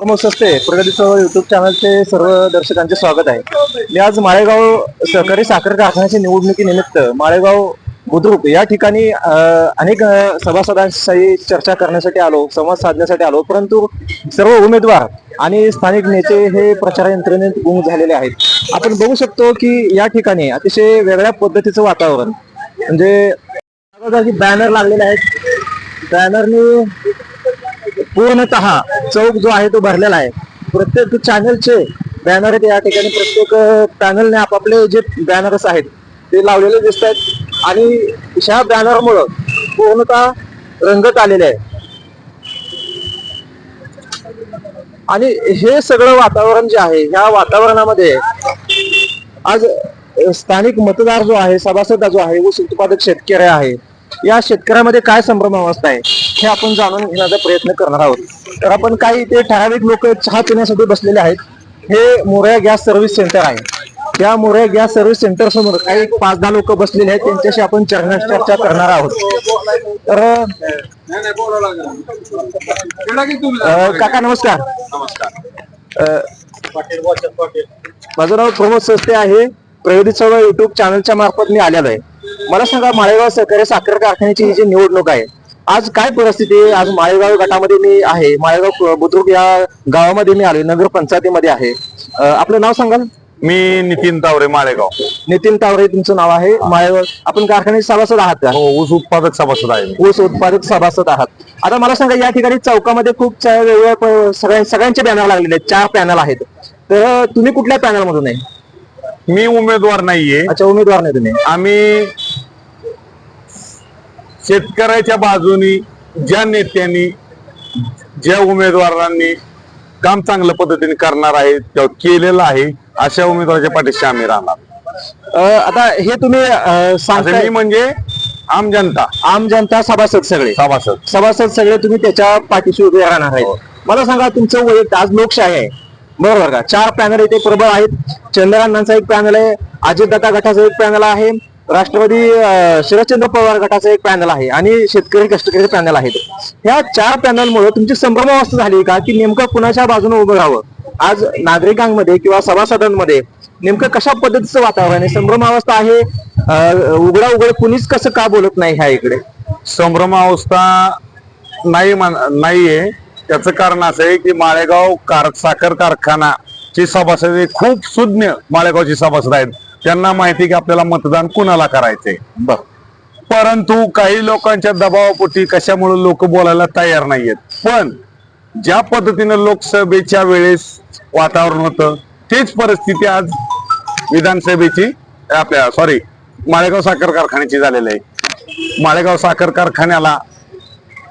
प्रमोद सस्ते प्रगती युट्यूब चॅनलचे सर्व दर्शकांचे स्वागत आहे. मी आज माळेगाव सहकारी साखर कारखान्याच्या निवडणुकीनिमित्त माळेगाव बुद्रुक या ठिकाणी अनेक सभासदांशी चर्चा करण्यासाठी आलो संवाद साधण्यासाठी आलो परंतु सर्व उमेदवार आणि स्थानिक नेते हे प्रचार यंत्रणेत गुंग झालेले आहेत. आपण बघू शकतो की या ठिकाणी अतिशय वेगळ्या पद्धतीचं वातावरण म्हणजे बॅनर लागलेले आहेत. बॅनरनी पूर्णतः चौक जो आहे तो भरलेला आहे. प्रत्येक चॅनलचे बॅनर आहेत या ठिकाणी. प्रत्येक पॅनलने आपापले जे बॅनर्स आहेत ते लावलेले दिसत आहेत. आणि ह्या बॅनरमुळं पूर्णतः रंगत आलेले आहे. आणि हे सगळं वातावरण जे आहे ह्या वातावरणामध्ये आज स्थानिक मतदार जो आहे सभासद जो आहे ऊस शेतकरी आहे या शेतकऱ्यामध्ये काय संभ्रम अवस्था आहे हे आपण जाणून घेण्याचा प्रयत्न करणार आहोत. तर आपण काही ते ठराविक लोक चहा पिण्यासाठी बसलेले आहेत. हे मोरया गॅस सर्व्हिस सेंटर आहे. त्या मोरया गॅस सर्व्हिस सेंटर समोर काही पाच दहा लोक बसलेले आहेत. त्यांच्याशी आपण चर्चा चर्चा करणार आहोत. तर काका नमस्कार. माझं नाव प्रमोद सस्ते आहे. प्रगती चळवळ युट्यूब चॅनलच्या मार्फत मी आलेलो आहे. मला सांगा माळेगाव सहकारी साखर कारखान्याची ही जी निवडणूक आहे आज काय परिस्थिती आहे? आज माळेगाव गटामध्ये मी आहे माळेगाव बुद्रुक या गावामध्ये मी आलोय नगर पंचायतीमध्ये आहे. अ, आपलं नाव सांगाल? मी नितीन तावरे माळेगाव. नितीन तावरे तुमचं नाव आहे माळेगाव आपण कारखान्याचे सभासद आहात का? हो ऊस उत्पादक सभासद आहे मी. ऊस उत्पादक सभासद आहात. आता मला सांगा या ठिकाणी चौकामध्ये खूप चा- वेगवेगळ्या प- सगळ्या सगळ्यांचे बॅनर लागलेले आहेत चार पॅनल आहेत. तर तुम्ही कुठल्या पॅनल मधून आहे? मी उमेदवार नाहीये. अच्छा उमेदवार नाही तुम्ही. आम्ही शेतकऱ्याच्या बाजूनी ज्या नेत्यांनी ज्या उमेदवारांनी काम चांगल्या पद्धतीने करणार आहे किंवा केलेलं आहे अशा उमेदवाराच्या पाठीशी आम्ही राहणार. आता हे तुम्ही अ, असं सांगताय मी म्हणजे आम जनता. आम जनता सभासद सगळे. सभासद. सभासद सगळे तुम्ही त्याच्या पाठीशी उभे राहणार आहेत. मला सांगा तुमचं वैयक्तिक आज लोकशाही आहे. बरोबर का? चार पॅनल इथे प्रबळ आहेत. चंद्रकांतांचा एक पॅनल आहे. अजितदादा गटाचा एक पॅनल आहे. राष्ट्रवादी शरदचंद्र पवार गटाचा एक पॅनल आहे. आणि शेतकरी कष्टकरी पॅनल आहेत. ह्या चार पॅनलमुळे तुमची संभ्रमावस्था झाली का? की नेमकं कुणाच्या बाजूने उभं राहावं? आज नागरिकांमध्ये किंवा सभासदांमध्ये नेमकं कशा पद्धतीचं वातावरण आहे? संभ्रमावस्था आहे. उघडा उघड कुणीच कसं का बोलत नाही ह्या इकडे? संभ्रमावस्था नाही मान- नाहीये. त्याचं कारण असं आहे की माळेगाव कार साखर कारखाना ची सभासद हे खूप सुज्ञ माळेगावची सभासद आहेत. त्यांना माहिती की आपल्याला मतदान कुणाला करायचंय. बर. परंतु काही लोकांच्या दबावापोटी कशामुळे लोक बोलायला तयार नाहीयेत. पण ज्या पद्धतीनं लोकसभेच्या वेळेस वातावरण होतं तेच परिस्थिती आज विधानसभेची आपल्या सॉरी माळेगाव साखर कारखान्याची झालेली आहे. माळेगाव साखर कारखान्याला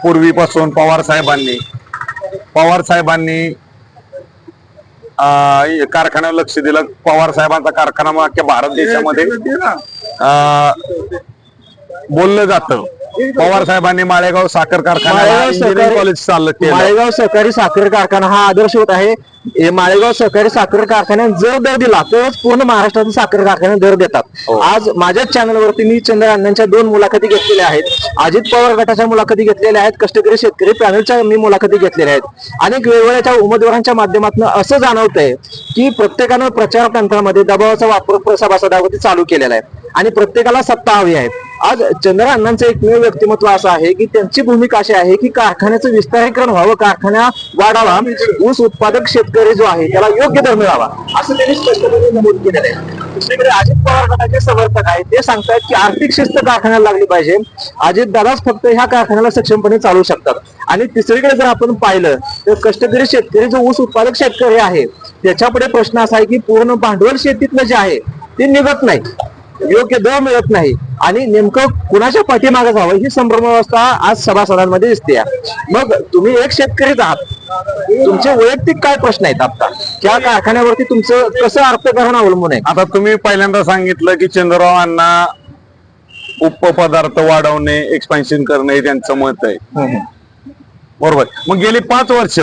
पूर्वीपासून पवार साहेबांनी पवार साहेबांनी अं, कारखान्यावर लक्ष दिलं. पवार साहेबांचा कारखाना भारत देशामध्ये अं, बोललं जातं. पवार साहेबांनी माळेगाव साखर कारखाना माळेगाव इंजिनिअरिंग सहकारी- कॉलेज चाललं केलं. माळेगाव सहकारी साखर कारखाना हा आदर्श होत आहे. हे माळेगाव सहकारी साखर कारखान्यात जर दर दिला तरच पूर्ण महाराष्ट्रातील साखर कारखाने दर देतात. हो. आज माझ्याच चॅनलवरती मी चंद्र अण्णांच्या दोन मुलाखती घेतलेल्या आहेत. अजित पवार गटाच्या मुलाखती घेतलेल्या आहेत. कष्टकरी शेतकरी पॅनलच्या मी मुलाखती घेतलेल्या आहेत. अनेक वेगवेगळ्या उमेदवारांच्या माध्यमातून असं जाणवतंय की प्रत्येकानं प्रचार तंत्रामध्ये दबावाचा वापर सभासदावरती चालू केलेला आहे. आणि प्रत्येकाला सत्ता हवी आहे. आज चंद्र अण्णांचं एकमेव व्यक्तिमत्व असं आहे की त्यांची भूमिका अशी आहे की कारखान्याचं विस्तारीकरण व्हावं कारखाना वाढावा ऊस उत्पादक शेतकरी जो आहे त्याला योग्य दर मिळावा. असं त्यांनी स्पष्टपणे नमूद केलेलं आहे. दुसरीकडे अजित पवार गटाचे समर्थक आहेत. ते सांगतायत की आर्थिक शिस्त कारखान्याला लागली पाहिजे. अजित दादाच फक्त ह्या कारखान्याला सक्षमपणे चालू शकतात. आणि तिसरीकडे जर आपण पाहिलं तर कष्टकरी शेतकरी जो ऊस उत्पादक शेतकरी आहे त्याच्यापुढे प्रश्न असा आहे की पूर्ण भांडवल शेतीतलं जे आहे ते निघत नाही. योग्य दर मिळत नाही. आणि नेमकं कुणाच्या पाठीमागे जावं ही संभ्रमावस्था आज सभासदांमध्ये दिसते. मग तुम्ही एक शेतकरीच आहात. तुमचे वैयक्तिक काय प्रश्न आहेत आता? त्या कारखान्यावरती तुमचं कसं अर्थकारण अवलंबून आहे? आता तुम्ही पहिल्यांदा सांगितलं की चंद्रराव अण्णा उपपदार्थ वाढवणे एक्सपान्शन करणे हे त्यांचं मत आहे. बरोबर. मग गेली पाच वर्ष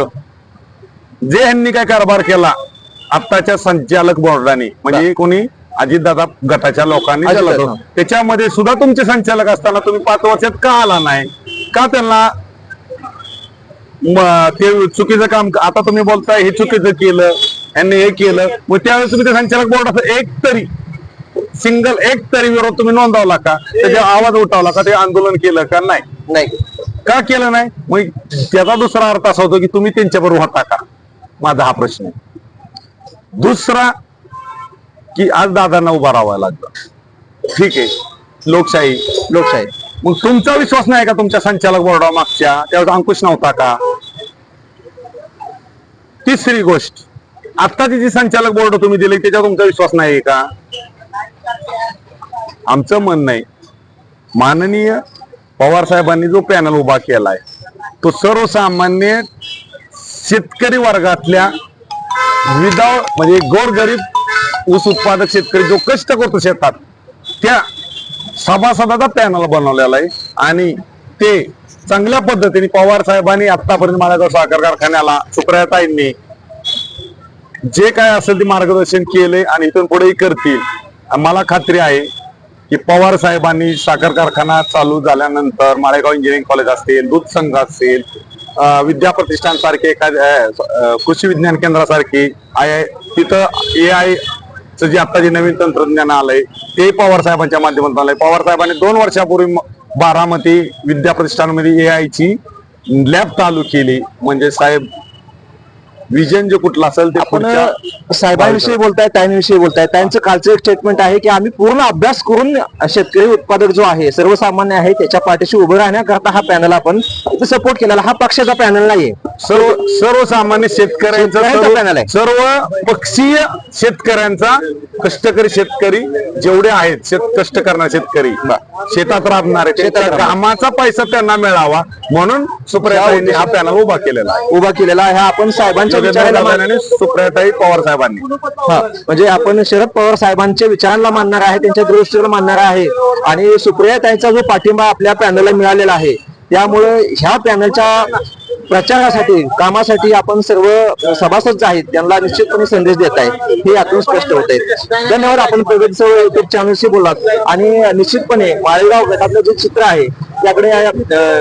जे यांनी काय कारभार केला आत्ताच्या संचालक बोर्डाने. म्हणजे कोणी? अजितदादा गटाच्या लोकांनी तो. त्याच्यामध्ये सुद्धा तुमचे संचालक असताना तुम्ही पाच वर्षात का आला नाही? का त्यांना म- ते चुकीचं काम आता तुम्ही बोलताय हे चुकीचं केलं यांनी हे केलं. मग त्यावेळेस तुम्ही ते संचालक बोर्डाचं एक तरी सिंगल एक तरी विरोध तुम्ही नोंदवला का? त्याचा आवाज उठवला का? ते आंदोलन केलं का? नाही. नाही. का केलं नाही? मग त्याचा दुसरा अर्थ असा होतो की तुम्ही त्यांच्याबरोबर होता का? माझा हा प्रश्न. आहे दुसरा की आज दादांना उभा राहावा लागला. ठीक आहे. लोकशाही लोकशाही. मग तुमचा विश्वास नाही का तुमच्या संचालक बोर्डा मागच्या? त्यावेळेस अंकुश नव्हता का? तिसरी गोष्ट. आत्ताची जी संचालक बोर्ड तुम्ही दिली त्याच्यावर तुमचा विश्वास नाही का? आमचं म्हणणं आहे माननीय पवार साहेबांनी जो पॅनल उभा केलाय तो सर्वसामान्य शेतकरी वर्गातल्या विदाउट म्हणजे गोरगरीब ऊस उत्पादक शेतकरी जो कष्ट करतो शेतात त्या सभासदाचा पॅनल बनवलेला आहे. आणि ते चांगल्या पद्धतीने पवार साहेबांनी आतापर्यंत माळेगाव साखर कारखान्याला सुप्रयाताईंनी जे काय असेल ते मार्गदर्शन केले आणि इथून पुढेही करतील. मला खात्री आहे की पवार साहेबांनी साखर कारखाना चालू झाल्यानंतर माळेगाव इंजिनिअरिंग कॉलेज असेल दूध संघ असेल विद्या प्रतिष्ठान सारखे एखाद्या कृषी विज्ञान केंद्रासारखे आय आय तिथं ए आय जे आता जे नवीन तंत्रज्ञान आलंय ते पवार साहेबांच्या माध्यमातून आलंय. पवार साहेबांनी दोन वर्षापूर्वी बारामती विद्या प्रतिष्ठानमध्ये ए आय ची लॅब चालू केली. म्हणजे साहेब विजन जे कुठलं असेल ते आपण साहेबांविषयी बोलताय ताईंविषयी बोलताय. त्यांचं कालचं एक स्टेटमेंट आहे की आम्ही पूर्ण अभ्यास करून शेतकरी उत्पादक जो आहे सर्वसामान्य आहे त्याच्या पाठीशी उभं राहण्याकरता हा पॅनल आपण सपोर्ट केलेला. हा पक्षाचा पॅनल नाहीये. सर्व सर्वसामान्य शेतकऱ्यांचा panel आहे. सर्व पक्षीय शेतकऱ्यांचा कष्टकरी शेतकरी जेवढे आहेत शेत कष्ट करणारे शेतकरी शेतात राबणारे. कामाचा पैसा त्यांना मिळावा म्हणून सुप्रियाताईंनी हा पॅनल उभा केलेला उभा केलेला आहे. हा आपण साहेबांच्या विचाराला सुप्रियाताई पवार साहेबांनी. हा, म्हणजे आपण शरद पवार साहेबांच्या विचारांना मानणार आहे त्यांच्या दृष्टीला मानणार आहे. आणि सुप्रिया ताईंचा जो पाठिंबा आपल्या पॅनलला मिळालेला आहे त्यामुळे ह्या पॅनलच्या प्रचारासाठी कामासाठी आपण सर्व सभासद जे आहेत त्यांना निश्चितपणे संदेश देत आहे. हे यातून स्पष्ट होत आहे. धन्यवाद. आपण प्रगती युट्यूब चॅनलशी बोललात. आणि निश्चितपणे माळेगाव गटातलं जे चित्र आहे त्याकडे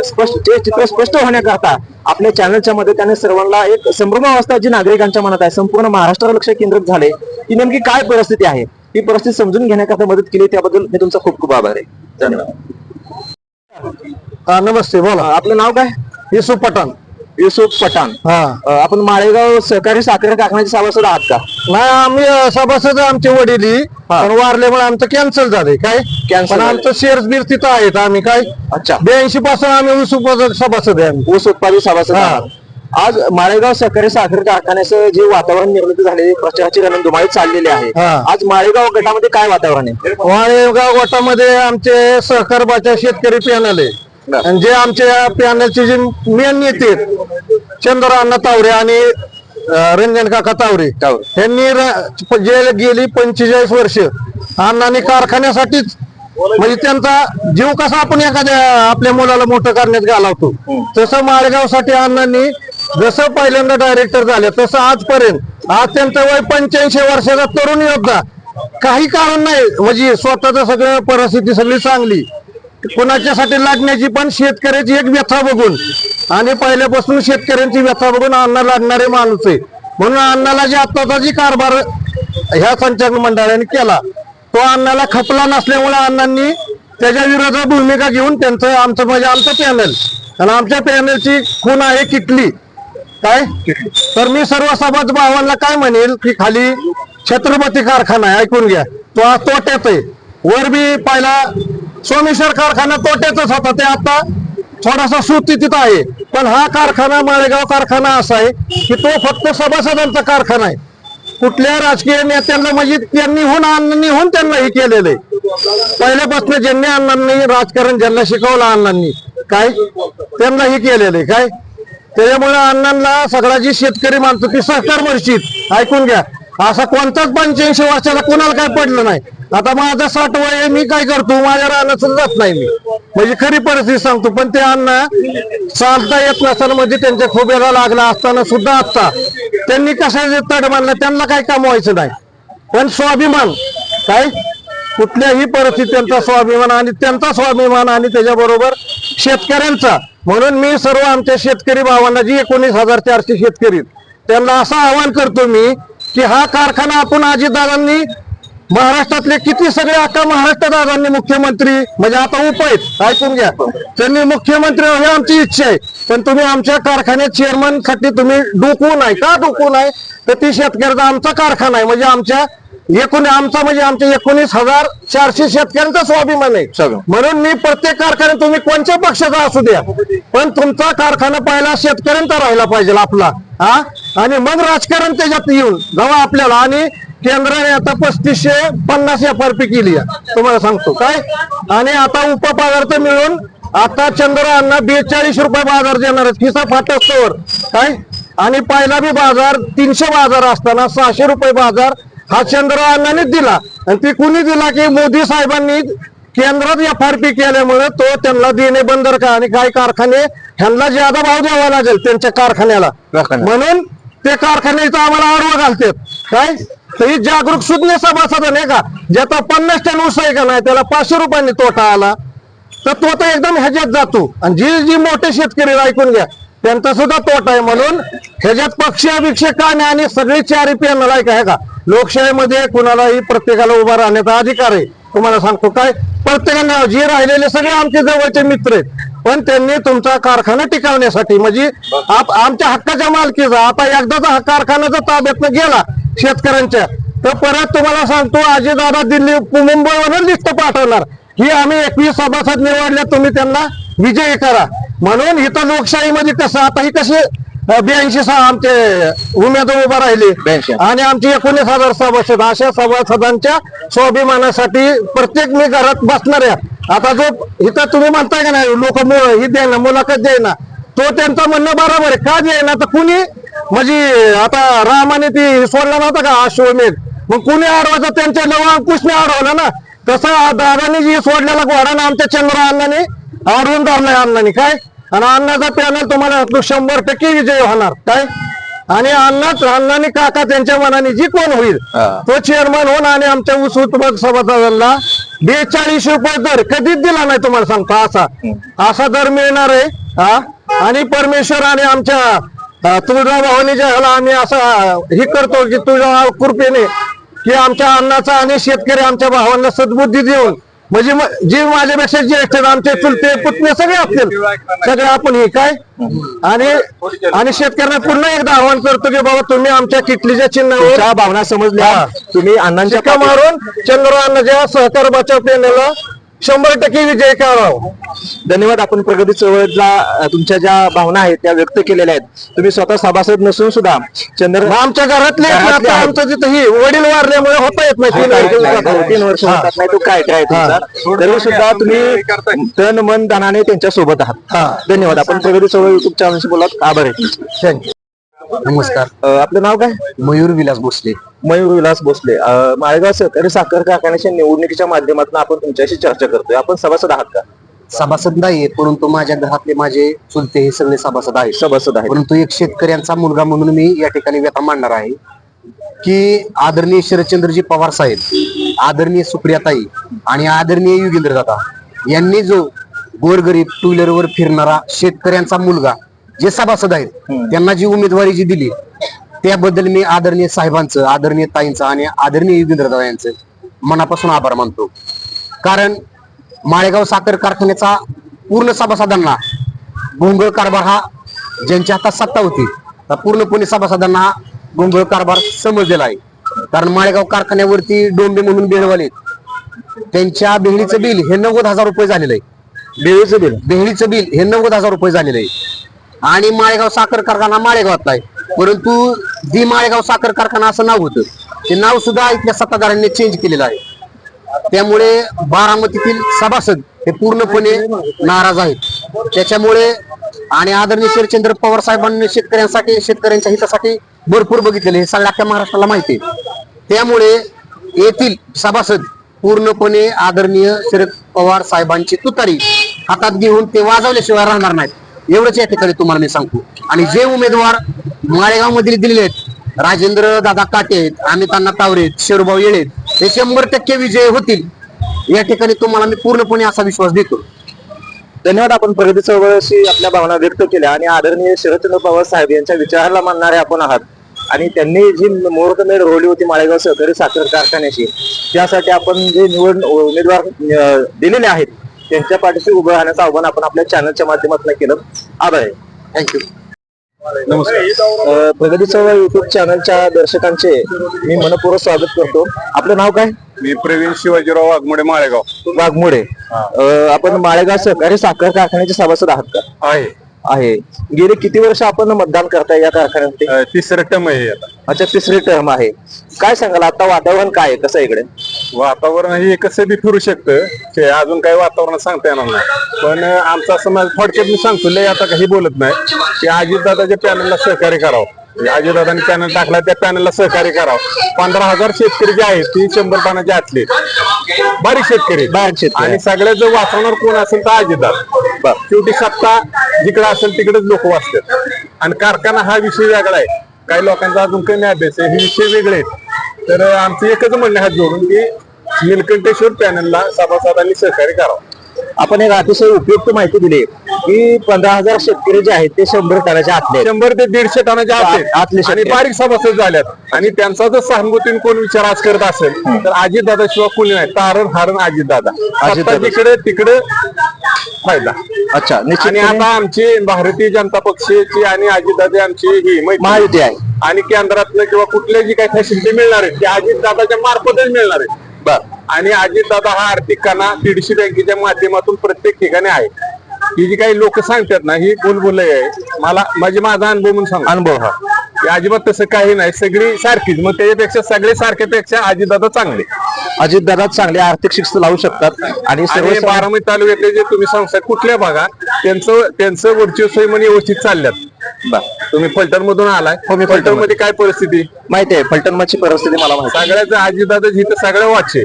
स्पष्ट ते चित्र स्पष्ट होण्याकरता आपल्या चॅनलच्या त्याने सर्वांना एक संभ्रम अवस्था जी नागरिकांच्या मनात आहे संपूर्ण महाराष्ट्रावर लक्ष केंद्रित झाले की नेमकी काय परिस्थिती आहे ही परिस्थिती समजून घेण्याकरता मदत केली त्याबद्दल मी तुमचा खूप खूप आभार आहे. धन्यवाद. नमस्ते बोला. आपलं नाव काय? युसुफ पठाण. युसुफ पठाण. हा. अं, आपण माळेगाव सहकारी साखर कारखान्याचे सभासद आहात का? नाही आम्ही अं, सभासद आमचे वडील. पण वारल्यामुळे आमचं कॅन्सल झाले काय? Cancel पण झालंय. आमचं शेअर्स बीर तिथं आहेत आम्ही. काय? अच्छा. ब्याऐंशी पासून आम्ही युसुफ सभासद आहे आम्ही. ऊस उत्पादक सभासद हा. आहात. आज माळेगाव सहकारी साखर कारखान्याचं जे वातावरण निर्मिती झाले प्रचाराची रणधुमाळी चाललेली आहे हा. आज माळेगाव गटामध्ये काय वातावरण आहे वाळेगाव गटामध्ये आमचे सहकारबाच्या शेतकरी पॅनल आहे. आणि जे आमच्या पॅनलचे जे मेन नेते आहेत, चंद्रअण्णा तावरे आणि रंजन काका तावरे. यांनी जे गेली पंचेचाळीस वर्ष अण्णांनी कारखान्यासाठीच म्हणजे त्यांचा जीव कसा आपण एखाद्या आपल्या मुलाला मोठं करण्यात घालवतो तसं माळेगावसाठी अण्णांनी जसं पहिल्यांदा डायरेक्टर झाले तसं आजपर्यंत. आज त्यांचं वय पंच्याऐंशी वर्षाचा तरुण योद्धा. काही कारण नाही म्हणजे स्वतःच सगळं परिस्थिती सगळी चांगली. कोणाच्यासाठी लागण्याची पण शेतकऱ्याची एक व्यथा बघून. आणि पहिल्यापासून शेतकऱ्यांची व्यथा बघून अण्णा लागणारे माणूस आहे. म्हणून अण्णाला जे आत्ताचा जी कारभार ह्या संचालक मंडळाने केला तो अण्णाला खपला नसल्यामुळे अण्णांनी त्याच्या विरोधात भूमिका घेऊन त्यांचं आमचं म्हणजे आमचं पॅनल आणि आमच्या पॅनलची खून आहे किटली. काय? तर मी सर्व समाज भावांना काय म्हणेल की खाली छत्रपती कारखाना आहे ऐकून घ्या. तो आज तोट्यात आहे. वर बी पहिला सोमेश्वर कारखाना तोट्यातच होता ते आता. थोडासा सुस्थितीत आहे. पण हा कारखाना माळेगाव कारखाना असा आहे की तो फक्त सभासदांचा कारखाना आहे. कुठल्या राजकीय नेत्यांना म्हणजे त्यांनी होऊन अण्णांनी होऊन त्यांना हे केलेलं आहे. पहिल्यापासून ज्यांनी अण्णांनी राजकारण ज्यांना शिकवलं अण्णांनी काय? त्यांना हे केलेलं आहे काय? त्याच्यामुळे अण्णांना सगळा जी शेतकरी मानतो ती सहकार मर्षीत ऐकून घ्या. असा कोणताच पंच्याऐंशी वर्षाला कोणाला काय पडलं नाही. आता माझं साठ वय आहे, मी काय करतो? माझ्या रानाचं जात नाही मी. म्हणजे खरी परिस्थिती सांगतो पण ते अण्णा चालता येत नसताना म्हणजे त्यांच्या खोब्याला लागला असताना सुद्धा आता त्यांनी कशाचे तड मानलं त्यांना काय कमवायचं नाही. पण स्वाभिमान काय? कुठल्याही परिस्थितीत त्यांचा स्वाभिमान आणि त्यांचा स्वाभिमान आणि त्याच्याबरोबर शेतकऱ्यांचा. म्हणून मी सर्व आमच्या शेतकरी भावांना जी एकोणीस हजार चारशे शेतकरी त्यांना असं आवाहन करतो मी की हा कारखाना आपण अजितदादांनी महाराष्ट्रातले किती सगळे आता महाराष्ट्र दादांनी मुख्यमंत्री म्हणजे आता उपायत ऐकून घ्या. त्यांनी मुख्यमंत्री हे आमची इच्छा आहे. पण तुम्ही आमच्या कारखान्यात चेअरमनसाठी तुम्ही डोकवू नाही. का डोकवू नाही? तर ती शेतकऱ्याचा आमचा कारखाना आहे. म्हणजे आमच्या एकूण आमचा म्हणजे आमच्या एकोणीस हजार चारशे शेतकऱ्यांचा स्वाभिमान आहे. म्हणून मी प्रत्येक कारखान्यात तुम्ही कोणत्या पक्षाचा असू द्या पण तुमचा कारखाना पहिला शेतकऱ्यांचा राहिला पाहिजे आपला हा? आणि मग राजकारण त्याच्यात येऊन जेव्हा आपल्याला. आणि केंद्राने आता पस्तीसशे पन्नास एफ आर पी केली आहे. तुम्हाला सांगतो. काय? आणि आता उपपदार्थ मिळून आता चंद्रांना बेचाळीस रुपये बाजार देणार आहेत. किसा फाटस्तोवर. काय? आणि पहिला बी बाजार तीनशे बाजार असताना सहाशे रुपये बाजार हा चंद्र अण्णानेच दिला. आणि ती कुणी दिला की मोदी साहेबांनी केंद्रात एफ आर पी केल्यामुळे तो त्यांना देणे बंद का आणि काही कारखाने? ह्यांना ज्यादा भाव द्यावा लागेल त्यांच्या कारखान्याला. म्हणून ते कारखान्याचं आम्हाला आडवं घालतात. काय? तर ही जागरूक सुज्ञ सभासद नाही का? ज्याचा पन्नास टन ऊस आहे का नाही त्याला पाचशे रुपयांनी तोटा आला. तर तो तर एकदम ह्याच्यात जातो. आणि जी जी मोठे शेतकरी ऐकून घ्या त्यांचा सुद्धा तोटा आहे. म्हणून ह्याच्यात पक्ष अभिक्षेक काय नाही आणि सगळी चारी पॅनल आहे का हे का? लोकशाहीमध्ये कुणालाही प्रत्येकाला उभा राहण्याचा अधिकार आहे. तुम्हाला सांगतो काय? प्रत्येकाने जे राहिलेले सगळे आमचे जवळचे मित्र आहेत. पण त्यांनी तुमचा कारखाना टिकवण्यासाठी म्हणजे आमच्या हक्काच्या मालकीचा आता एकदाचा कारखानाचा कारखाना ताब्यातनं गेला शेतकऱ्यांच्या तर परत तुम्हाला सांगतो दादा दिल्ली मुंबईवर लिस्ट पाठवणार. ही आम्ही एकवीस सभासद निवडल्या तुम्ही त्यांना विजयी करा. म्हणून इथं लोकशाहीमध्ये कसं आता ही कशी ब्याऐंशी सहा आमचे उमेदवार उभा राहिले. 82. आणि आमची एकोणीस हजार सभासद अशा सभासदांच्या स्वाभिमानासाठी प्रत्येक मी घरात बसणाऱ्या आता जो इथं तुम्ही म्हणताय का नाही लोक ही द्याय ना मुलाखत द्याय ना तो त्यांचं म्हणणं बरोबर आहे. का द्याय ना तर कुणी म्हणजे आता रामाने ती सोडला नव्हता का अश्वमेध? मग कुणी अडवायचं? त्यांच्या नवा अंकुशने अडवलं ना. तसं दादाने जी सोडलेला घोडा ना आमच्या चंद्र अण्णाने अडवून धरलाय अण्णाने. काय? आणि अण्णाचा पॅनल तुम्हाला शंभर टक्के विजय होणार. काय? आणि अण्णाच अण्णाने काका त्यांच्या मनाने जी कोण होईल. तो चेअरमन होऊन आणि आमच्या ऊस उत्पादक सभासदांना बेचाळीस रुपये दर कधीच दिला नाही तुम्हाला सांगतो असा. असा दर मिळणार आहे हा. आणि परमेश्वर आणि आमच्या अं, तुळजा भवानीच्या ह्याला आम्ही असं हे करतो की तुझ्या कृपेने की आमच्या अन्नाचा आणि शेतकरी आमच्या भावांना सद्बुद्धी देऊन म्हणजे जे माझ्यापेक्षा ज्येष्ठ आहेत, आमचे चुलते पुतणे सगळे असतील. सगळे आपण हे काय? आणि आणि शेतकऱ्यांना पुन्हा एकदा आवाहन करतो की बाबा तुम्ही आमच्या किटलीच्या चिन्हावर भावना समजल्या. हा. तुम्ही अण्णांच्या मारून चंद्रवानाच्या सहकार बचाव पेनेला शंभर टक्के विजय करावा. धन्यवाद आपण प्रगती चळवळीतला तुमच्या ज्या भावना आहेत त्या व्यक्त केलेल्या आहेत. तुम्ही स्वतः सभासद नसून सुद्धा चंद्र आमच्या घरातले घरातले आता आहेत. आमचं ही वडील वारल्यामुळे होता येत नाही तीन वर्ष तीन वर्ष होतात नाही तो काय काय तुमचा? तरी सुद्धा तुम्ही तन मन धनाने त्यांच्यासोबत आहात धन्यवाद आपण प्रगती चळवळ युट्यूब चॅनलशी बोलत आभार आहे. थँक्यू नमस्कार. अ, आपलं नाव काय? मयूर विलास भोसले. मयूर विलास भोसले. अ, माळेगाव सहकारी साखर कारखान्याच्या निवडणुकीच्या माध्यमातून आपण तुमच्याशी चर्चा करतोय. आपण सभासद आहात का? सभासद नाहीये परंतु माझ्या घरातले माझे चुलते हे सगळे सभासद आहेत. सभासद आहेत. परंतु एक शेतकऱ्यांचा मुलगा म्हणून मी या ठिकाणी व्यथा मांडणार आहे की आदरणीय शरदचंद्रजी पवार साहेब आदरणीय सुप्रियाताई आणि आदरणीय युगेंद्र दादा यांनी जो गोरगरीब टू व्हीलरवर फिरणारा शेतकऱ्यांचा मुलगा जे सभासद आहेत त्यांना जी उमेदवारी जी दिली त्याबद्दल मी आदरणीय साहेबांचं आदरणीय ताईंचं आणि आदरणीय युगेंद्र यांचं मनापासून आभार मानतो. कारण माळेगाव साखर कारखान्याचा पूर्ण सभासदांना गोंगळ कारभार हा ज्यांच्या हातात सत्ता होती पूर्णपणे सभासदांना हा गोंगळ कारभार समजलेला आहे. कारण माळेगाव कारखान्यावरती डोंबे म्हणून बेळवाले त्यांच्या बेहळीचं बिल हे नव्वद हजार रुपये झालेलं आहे. बेळीचं बिल? बेहळीचं बिल हे नव्वद हजार रुपये झालेलं आहे. आणि माळेगाव साखर कारखाना माळेगावातला आहे. परंतु दी माळेगाव साखर कारखाना असं नाव होतं. ते नाव सुद्धा इथल्या सत्ताधाऱ्यांनी चेंज केलेलं आहे. त्यामुळे बारामतीतील सभासद हे पूर्णपणे नाराज आहेत. त्याच्यामुळे आणि आदरणीय शरदचंद्र पवार साहेबांनी शेतकऱ्यांसाठी शेतकऱ्यांच्या हितासाठी भरपूर बघितलेले हे सगळ्या अख्ख्या महाराष्ट्राला माहिती आहे. त्यामुळे येथील सभासद पूर्णपणे आदरणीय शरद पवार साहेबांची तुतारी हातात घेऊन ते वाजवल्याशिवाय राहणार नाहीत. एवढंच या ठिकाणी तुम्हाला मी सांगतो. आणि जे उमेदवार माळेगाव मधील दिलेले आहेत राजेंद्र दादा काटे आहेत अमित तावरेत तावरे शेरुभाऊ येळेत हे शंभर टक्के विजय होतील. या ठिकाणी तुम्हाला मी पूर्णपणे असा विश्वास देतो. धन्यवाद आपण प्रगती चळवळीशी आपल्या भावना व्यक्त केल्या आणि आदरणीय शरदचंद्र पवार साहेब यांच्या विचाराला मानणारे आपण आहात. आणि त्यांनी जी मुहूर्तमेढ रोवली होती माळेगाव सहकारी साखर कारखान्याची त्यासाठी आपण जे निवड उमेदवार दिलेले आहेत त्यांच्या पाठीशी उभं राहण्याचं आव्हान आपण आपल्या चॅनलच्या माध्यमातून केलं. आभार आहे. थँक्यू अं, प्रगती चळवळ युट्यूब चॅनलच्या दर्शकांचे मी मनपूर्वक स्वागत करतो. आपलं नाव काय? मी प्रवीण शिवाजीराव वाघमोडे माळेगाव. वाघमोडे. आपण माळेगाव सहकारी साखर कारखान्याचे सभासद आहात का? आहे. आहे. गेले किती वर्ष आपण मतदान करताय या कारखान्यामध्ये तिसरं टम आहे अच्छा तिसरी टर्म आहे. काय सांगाल? आता वातावरण काय आहे? कसं इकडे? वातावरण हे कसं बी फिरू शकतं ते अजून काही वातावरण सांगता येणार नाही. पण आमचा समाज थोडक्यात मी सांगतो लय आता काही बोलत नाही. की अजितदादाच्या पॅनलला सहकार्य करावं. अजितदादांनी पॅनल टाकला त्या पॅनलला सहकार्य करावं. पंधरा हजार शेतकरी जे आहेत ती शंभर पानाचे आतले. बारीक शेतकरी. आणि सगळ्यात जर वाचवणार कोण असेल तर अजितदादा. शेवटी सत्ता जिकडे असेल तिकडेच लोक वाचतात. आणि कारखाना हा विषय वेगळा आहे. काही लोकांचा अजून कमी अभ्यास आहे. हे विषय वेगळे आहेत. तर आमचं एकच म्हणणं हात जोडून की निलकंठेश्वर पॅनलला सभासदांनी सहकार्य करावं. आपण एक अतिशय उपयुक्त माहिती दिली की पंधरा हजार शेतकरी जे आहेत ते शंभर टनाच्या आतले. शंभर ते दीडशे टनाचे आतले आत आहेत. शेतकरी. आणि बारीक सभासद झाल्यात. आणि त्यांचा जर सहानुभूतीने कोण विचार आज करत असेल तर अजितदादा शिवाय कोणी नाही. तारण हारण अजितदादा. जिकडे तिकडे फायदा. अच्छा आणि निश्चित आता आमची भारतीय जनता पक्षाची आणि अजितदादा आमची ही. महायुती आहे. आणि केंद्रातलं किंवा कुठल्या जी काही फॅसिलिटी मिळणार आहेत ते अजितदादाच्या मार्फतच मिळणार आहेत. बर. आणि अजितदादा हा आर्थिक कणा पीडीसी बँकेच्या माध्यमातून प्रत्येक ठिकाणी आहे. ही जी काही लोक सांगतात ना ही बोलबोल आहे. मला म्हणजे माझा अनुभव म्हणून सांग अनुभव हा. अजिबात तसं काही नाही. सगळी सारखीच. मग त्याच्यापेक्षा सगळे सारख्यापेक्षा अजितदादा चांगले. अजितदादा चांगले आर्थिक शिस्त लावू शकतात. आणि सर्व आणि बारामती तालुक्यातले जे तुम्ही संस्था कुठल्या भागात त्यांचं त्यांचं वर्चस्व म्हणे व्यवस्थित चालल्यात. तुम्ही फलटण मधून आलाय. हो, मी फलटण. मध्ये काय परिस्थिती? माहिती आहे फलटणमाची परिस्थिती मला माहिती आहे. सगळ्याचं अजितदादा जिथं सगळं वाचे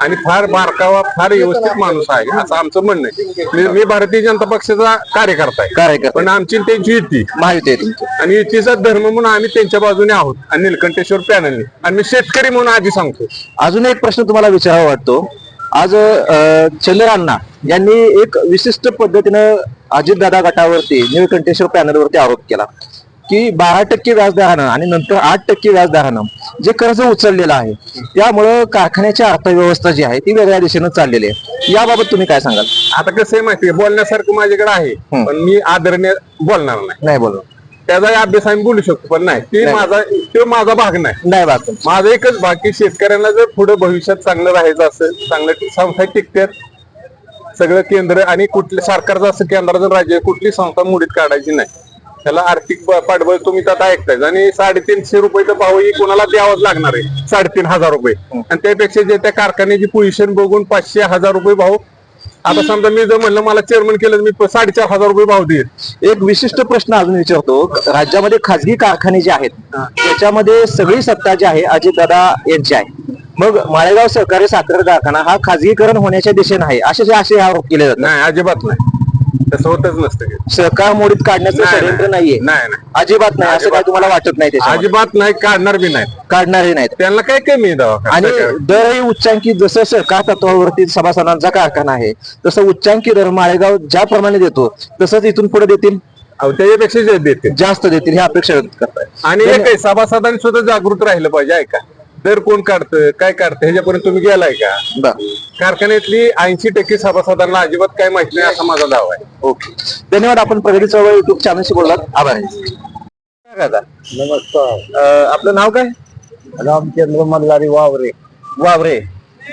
आणि फार बारकावा फार व्यवस्थित माणूस आहे. असं आमचं म्हणणं आहे. मी- मी भारतीय जनता पक्षाचा कार्यकर्ता आहे. कार्यकर्ता पण आमची आणि त्यांची युती. माहिती आहे तुमची. आणि युतीचा धर्म म्हणून आम्ही त्यांच्या बाजूने आहोत. आणि निलकंठेश्वर पॅनलने आणि मी शेतकरी म्हणून आधी सांगतो. अजून एक प्रश्न तुम्हाला विचारावा वाटतो. आज अ, चंद्रांना यांनी एक विशिष्ट पद्धतीनं अजितदादा गटावरती निळकंठेश्वर पॅनलवरती आरोप केला. की बारा टक्के व्याजदरानं आणि नंतर आठ टक्के व्याजदरानं जे कर्ज उचललेलं आहे त्यामुळं कारखान्याची अर्थव्यवस्था जी आहे ती वेगळ्या दिशेनं चाललेली आहे. याबाबत तुम्ही काय सांगाल? आता कसं आहे माहिती बोलण्यासारखं माझ्याकडे आहे पण मी आदरणीय बोलणार नाही. नाही बोलू त्याचा अभ्यास आम्ही बोलू शकतो पण नाही. ते माझा तो माझा भाग नाही. नाही बात तुमची. माझं एकच बाकी शेतकऱ्यांना जर पुढे भविष्यात चांगलं राहायचं असेल चांगलं संस्था टिकत्यात सगळं केंद्र आणि कुठल्या सरकारचं असं केंद्राचं राज्य कुठली संस्था मुडीत काढायची नाही त्याला आर्थिक पाठबळ तुम्ही आता ऐकताय आणि साडेतीनशे रुपये तर भावही कोणाला द्यावाच लागणार आहे. साडेतीन हजार रुपये. आणि त्यापेक्षा जे त्या कारखान्याची पोझिशन बघून पाचशे हजार रुपये भाव आता समजा मी जर म्हणलं मला चेअरमन केलं मी साडेचार हजार रुपये भाव देईल. एक विशिष्ट प्रश्न अजून विचारतो. राज्यामध्ये खासगी कारखाने जे आहेत त्याच्यामध्ये सगळी सत्ता जी आहे अजितदादा यांची आहे. मग माळेगाव सहकारी साखर कारखाना हा खाजगीकरण होण्याच्या दिशेने आहे. असे जे असे आरोप केले जातात. नाही अजिबात नाही. तसं होतच नसतं हे. सहकार मोडीत काढण्याचं नाही, षडयंत्र नाही. नाहीये नाही, नाही. अजिबात नाही असं काय तुम्हाला वाटत नाही त्याच्यामध्ये? अजिबात नाही काढणार बी नाही काढणारे नाहीत त्यांना काय कमी आहे दवाखान्यात? आणि काय? दरही उच्चांकी जसं सहकार तत्वावरती सभासदांचा कारखाना आहे तसं उच्चांकी दर माळेगाव ज्याप्रमाणे देतो तसंच इथून पुढे देतील अहो, त्याच्यापेक्षा जे देते जास्त देतील ही अपेक्षा व्यक्त करताय आणि एक आहे सभासदांनी सुद्धा जागृत राहिलं पाहिजे ऐका दर कोण काढतं काय काढतं ह्याच्यापर्यंत तुम्ही गेलाय का बरं कारखान्यातली ऐंशी टक्के सभासदांना अजिबात काय माहिती नाही असा माझा दावा आहे. ओके. धन्यवाद आपण प्रगती चळवळ युट्यूब चॅनलशी बोललात. आभार. आहे नमस्कार. आपलं नाव काय? रामचंद्र मल्हारी वावरे. वावरे.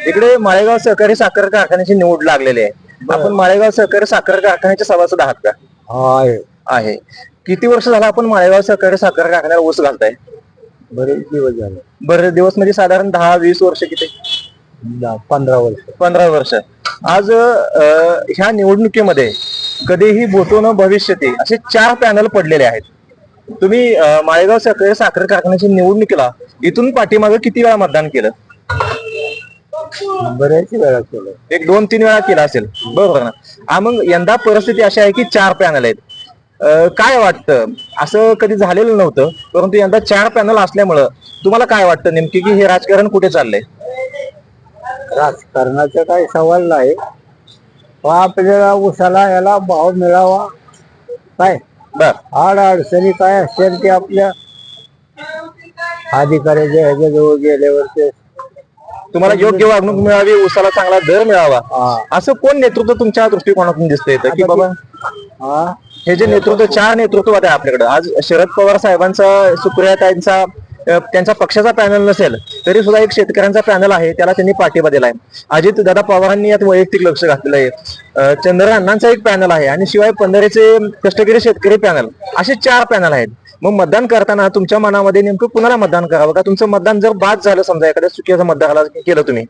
इकडे माळेगाव सहकारी साखर कारखान्याची निवड लागलेली आहे. आपण माळेगाव सहकारी साखर कारखान्याचे सभासद आहात का? आहे. आहे. किती वर्ष झालं आपण माळेगाव सहकारी साखर कारखान्याला ऊस घालताय? बरेच दिवस झाले. बरेच दिवस म्हणजे साधारण दहा वीस वर्ष किती? पंधरा वर्ष. पंधरा वर्ष. आज अं, ह्या निवडणुकीमध्ये कधीही भूतो न भविष्यती असे चार पॅनल पडलेले आहेत. तुम्ही अं, माळेगाव सहकारी साखर कारखान्याची निवडणुकीला इथून पाठीमागे किती वेळा मतदान केलं? बऱ्याच वेळा केलं. एक दोन तीन वेळा केला असेल. बरोबर ना? हा मग यंदा परिस्थिती अशी आहे की चार पॅनल आहेत. अं, काय वाटतं? असं कधी झालेलं नव्हतं परंतु यंदा चार पॅनल असल्यामुळं तुम्हाला काय वाटतं नेमकी की हे राजकारण कुठे चाललंय? राजकारणाचा काही सवाल नाही. आपल्याला उसाला याला भाव मिळावा. काय? बर. आड अडचणी काय असतील ते आपल्या अधिकाऱ्याच्या ह्याच्याजवळ गेल्यावर ते तुम्हाला योग्य वागणूक मिळावी उसाला चांगला दर मिळावा. असं कोण नेतृत्व तुमच्या दृष्टिकोनातून दिसतंय की बाबा हा. हे जे नेतृत्व चार नेतृत्व आहे आपल्याकडे. आज शरद पवार साहेबांचा सुप्रियाताईंचा अ, त्यांचा पक्षाचा पॅनल नसेल तरी सुद्धा एक शेतकऱ्यांचा पॅनल आहे त्याला त्यांनी पाठिंबा दिलाय. अजित दादा पवारांनी यात वैयक्तिक लक्ष घातलेलं आहे. चंद्र अण्णांचा एक पॅनल आहे आणि शिवाय पंधरेचे कष्टकरी शेतकरी पॅनल असे चार पॅनल आहेत. मग मतदान करताना तुमच्या मनामध्ये नेमकं कुणाला मतदान करावं? का तुमचं मतदान जर बाद झालं समजा एखाद्या चुकीचं मतदाराला केलं तुम्ही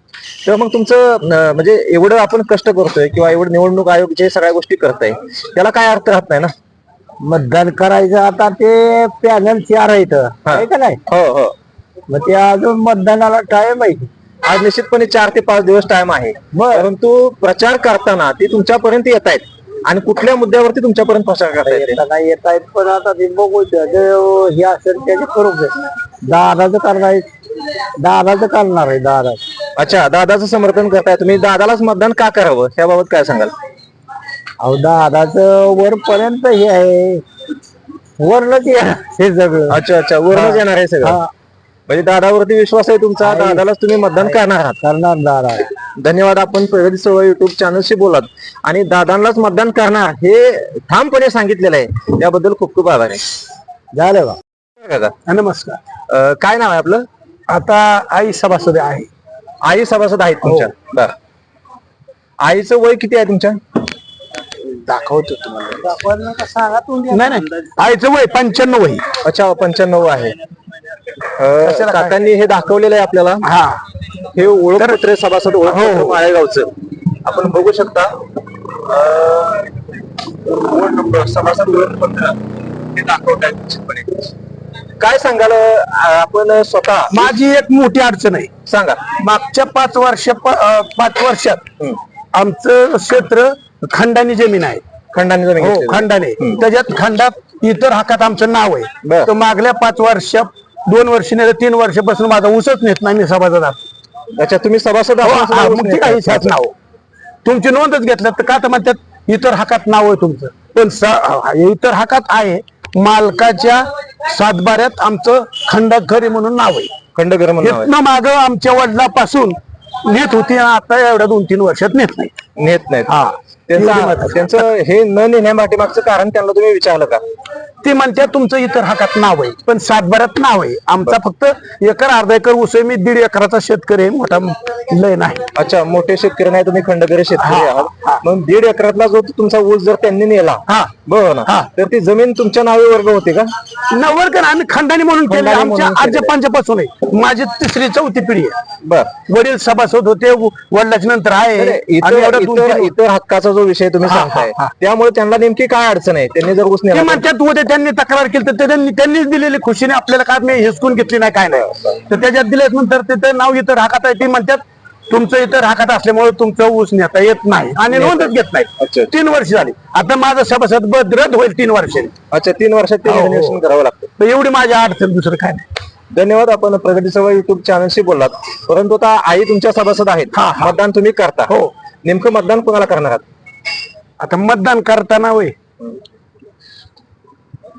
तर मग तुमचं म्हणजे एवढं आपण कष्ट करतोय किंवा एवढं निवडणूक आयोग जे सगळ्या गोष्टी करताय त्याला काय अर्थ राहत नाही ना? मतदान करायचं आता ते पॅनल चार आहे का नाही? हो हो. मग ते अजून मतदानाला टाइम आहे. आज निश्चितपणे चार ते पाच दिवस टाइम आहे. बर. परंतु प्रचार करताना ते तुमच्यापर्यंत येत आहेत. आणि कुठल्या मुद्द्यावरती तुमच्यापर्यंत प्रचार करता येते येता नाही येत आहेत पण आता ते बघू. जे हे असेल त्याचे करू दे दादाचं करणार आहे. दादाचं करणार आहे दादा. अच्छा दादाचं समर्थन करताय तुम्ही. दादालाच मतदान का करावं? याबाबत काय सांगाल? अहो दादाचं वरपर्यंत हे आहे. वरनच येणार हे सगळं. अच्छा अच्छा. वरूनच येणार आहे सगळं? हा, म्हणजे दादावरती विश्वास आहे तुमचा? दादालाच तुम्ही मतदान करणार आहात? करणार दादा. धन्यवाद. आपण प्रगती चळवळ युट्यूब चॅनलशी बोलात. आणि दादांनाच मतदान करणार हे ठामपणे सांगितलेलं आहे. त्याबद्दल खूप खूप आभार आहे. झालं काका, नमस्कार. अं, काय नाव आहे आपलं? आता आई सभासद आहे. आई सभासद आहेत तुमच्या. बर. आईचं वय किती आहे तुमच्या? दाखवतो तुम्हाला. नाही नाही. आईचं वय पंच्याण्णव वय. अच्छा पंच्याण्णव आहे. अं, काकांनी हे दाखवलेलं आहे आपल्याला. हा. हे ओळखपत्र आहे, सभासद ओळखपत्र माळेगावचं. आपण बघू शकता. अं, वॉर्ड नंबर सभासद ओळखपत्र हे दाखवत आहे निश्चितपणे. काय सांगाल अं, आपण स्वतः? माझी एक मोठी अडचण आहे. सांगा. मागच्या पाच वर्ष पाच वर्षात हं. आमचं क्षेत्र खंडानी जमीन आहे. खंडाने जमीन हो घेतलेली. खंडाने. त्याच्यात खंडात इतर हकात आमचं नाव बर. आहे तर मागल्या पाच वर्षात दोन वर्ष नाही तर तीन वर्षापासून माझा ऊसच नेत नाही मी सभासदात अच्छा तुम्ही सभासद हो, हा, मग नाव. तुमची नोंदच घेतलं तर का तर म्हणतात इतर हकात नाव आहे तुमचं. पण स- हा, इतर हकात आहे मालकाच्या सातबाऱ्यात आमचं खंडखरी म्हणून नाव आहे. खंडगर म्हणून नाव आहे. इथनं माग आमच्या वडिलापासून नेत होती आता एवढ्या दोन तीन वर्षात नेत नाही. नेत नाहीत. हा. त्यांचं. त्यांचं हे न नेण्या पाठीमागचं कारण त्यांना तुम्ही विचारलं का? ते म्हणतात तुमचं इतर हातात नाव आहे पण सातबाऱ्यात नाव आहे. आमचा फक्त एकर अर्धा एकर ऊस आहे मी दीड एकराचा शेतकरी आहे मोठा लय नाही. अच्छा मोठे शेतकरी नाही तुम्ही खंडगरी शेतकरी आहात. मग दीड एकरातला जो तुमचा ऊस जर त्यांनी नेला हा. बरोबर ना. तर ती जमीन तुमच्या नावे वर्ग होते का? नव्वद का आम्ही खंडाने म्हणून केले आमच्या आहे. माझी तिसरी चौथी पिढी आहे. बर. वडील सभासद होते वडिलाच्या नंतर आहे. इतर हक्काचा जो विषय तुम्ही हा, सांगताय. हा, हा. त्यामुळे त्यांना नेमकी काय अडचण आहे? त्यांनी जर ते म्हणतात उद्या त्यांनी तक्रार केली तर त्यांनी त्यांनीच दिलेली खुशीने आपल्याला काय मी हिसकून घेतली नाही काय नाही. तर त्याच्यात दिल्याच नंतर तिथं नाव इतर हाकात आहे. ते म्हणतात तुमचं इतर हाकात असल्यामुळे तुमचं ऊस नेता येत नाही आणि नोंदच घेत नाही. अच्छा. तीन वर्ष झाली. आता माझं सभासद बद रद्द होईल तीन वर्षांनी अच्छा तीन वर्षात ते हो, करावं लागतं. तर एवढी माझी अडचण दुसरं काय नाही. धन्यवाद. आपण प्रगतीसभा युट्यूब चॅनलशी बोललात. परंतु आता आई तुमच्या सभासद आहेत. हा, हा. मतदान तुम्ही करता. हो. नेमकं मतदान कोणाला करणार आहात? आता मतदान करताना वय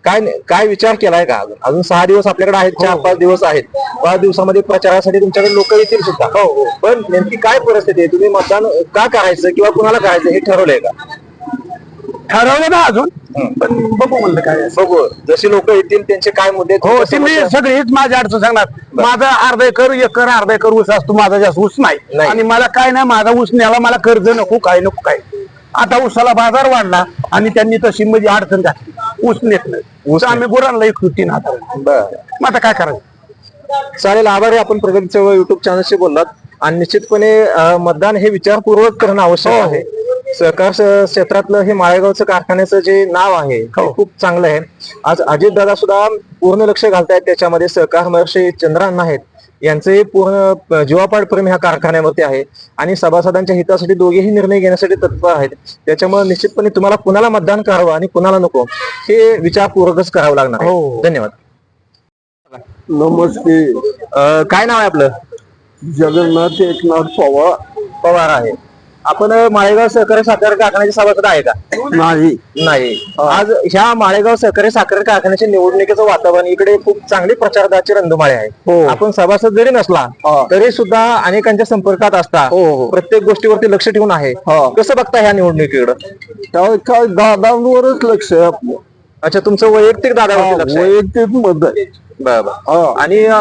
काय काय विचार केलाय का? अजून अजून सहा दिवस आपल्याकडे आहेत चार पाच दिवस आहेत. पाच दिवसामध्ये प्रचारासाठी तुमच्याकडे लोक येतील सुद्धा. हो पण नेमकी काय परिस्थिती आहे? तुम्ही मतदान का करायचं किंवा कुणाला करायचं हे ठरवलंय का? ठरवलं ना अजून पण बघू म्हणलं काय. बघू. जशी लोक येतील त्यांचे काय मुद्दे हो ते मी सगळीच माझी अडचण सांगणार. माझा अर्धा एकर एकर अर्धा एकर ऊस असतो माझा जास्त ऊस नाही. नाही. आणि मला काय नाही माझा ऊस न्याला मला कर्ज नको काय नको काय. आता ऊसाला बाजार वाढला आणि त्यांनी तशी म्हणजे अडचण घातली ऊस नेत नाही. ऊस आम्ही गुरांना एक आता. बरं. मग आता काय करायचं? चालेल आभार आपण प्रगतीचं युट्यूब चॅनलशी बोललात. आणि निश्चितपणे अं, मतदान हे विचारपूर्वक करणं आवश्यक हो. आहे. सहकार स- क्षेत्रातलं हे माळेगावचं कारखान्याचं जे नाव आहे ते हो. खूप चांगलं आहे. आज अजित दादा सुद्धा पूर्ण लक्ष घालतायत त्याच्यामध्ये. सहकार महर्षी चंद्रांना आहेत. यांचे पूर्ण जीवापाड प्रेम ह्या कारखान्यावरती आहे. आणि सभासदांच्या हितासाठी दोघेही निर्णय घेण्यासाठी तत्पर आहेत. त्याच्यामुळे निश्चितपणे तुम्हाला कुणाला मतदान करावं आणि कुणाला नको हे विचारपूर्वकच करावं लागणार आहे. हो. धन्यवाद. नमस्ते. काय नाव आहे आपलं? जगन्नाथ एकनाथ पवार. पवार आहे. आपण माळेगाव सहकारी साखर कारखान्याचे सभासद आहे का नाही नाही आज ह्या माळेगाव सहकारी साखर कारखान्याच्या निवडणुकीचं वातावरण इकडे खूप चांगली प्रचारदाची रंधुमाळी आहे हो. आपण सभासद जरी नसला. तरी सुद्धा अनेकांच्या संपर्कात असता हो, हो. प्रत्येक गोष्टीवरती लक्ष ठेवून आहे. कसं बघता ह्या निवडणुकीकडं दादांवरच लक्ष अच्छा तुमचं वैयक्तिक दादावरती लक्ष आहे. वैयक्तिक मत आहे बरं, बरं. हा. आणि अ,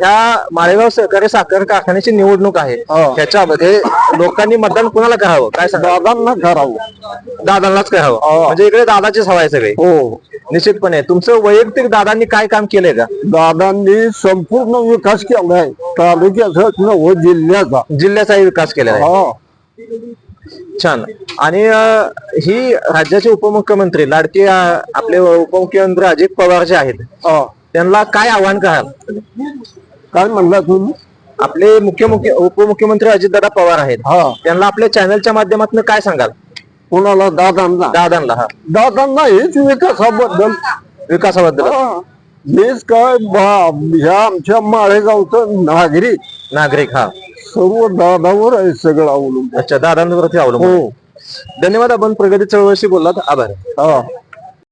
ह्या माळेगाव सहकारी साखर कारखान्याची निवडणूक आहे. हा. ह्याच्यामध्ये लोकांनी मतदान कुणाला करावं? काय सांगा दादांना करावं. दादांनाच करावं. हा. म्हणजे इकडे दादाचीच हवा आहे सगळे. हो. निश्चितपणे. तुमचं वैयक्तिक दादांनी काय काम केलंय का? दादांनी संपूर्ण विकास केलाय. तालुक्याचाच नव जिल्ह्याचा. जिल्ह्याचाही विकास केलेला आहे. हा. छान. आणि अ, ही राज्याचे उपमुख्यमंत्री लाडके अ, आपले उपमुख्यमंत्री अजित पवार जे आहेत हा. त्यांना काय आव्हान कराल? काय म्हणला तुम्ही? आपले मुख्य मुख्य उपमुख्यमंत्री अजितदादा पवार आहेत. हा. त्यांना आपल्या चॅनलच्या माध्यमातून काय सांगाल? कोणाला? दादांना. दादांना हा. दादांना हेच विकासाबद्दल. विकासाबद्दल. हा. हेच काय बा- ह्या आमच्या माळेगावचं नागरिक. नागरिक हा. सर्व दादावर आहे सगळं अवलंबून. अच्छा दादांवरती अवलंबून. हो. धन्यवाद आपण प्रगती चळवळीशी बोललात. आभार. हा.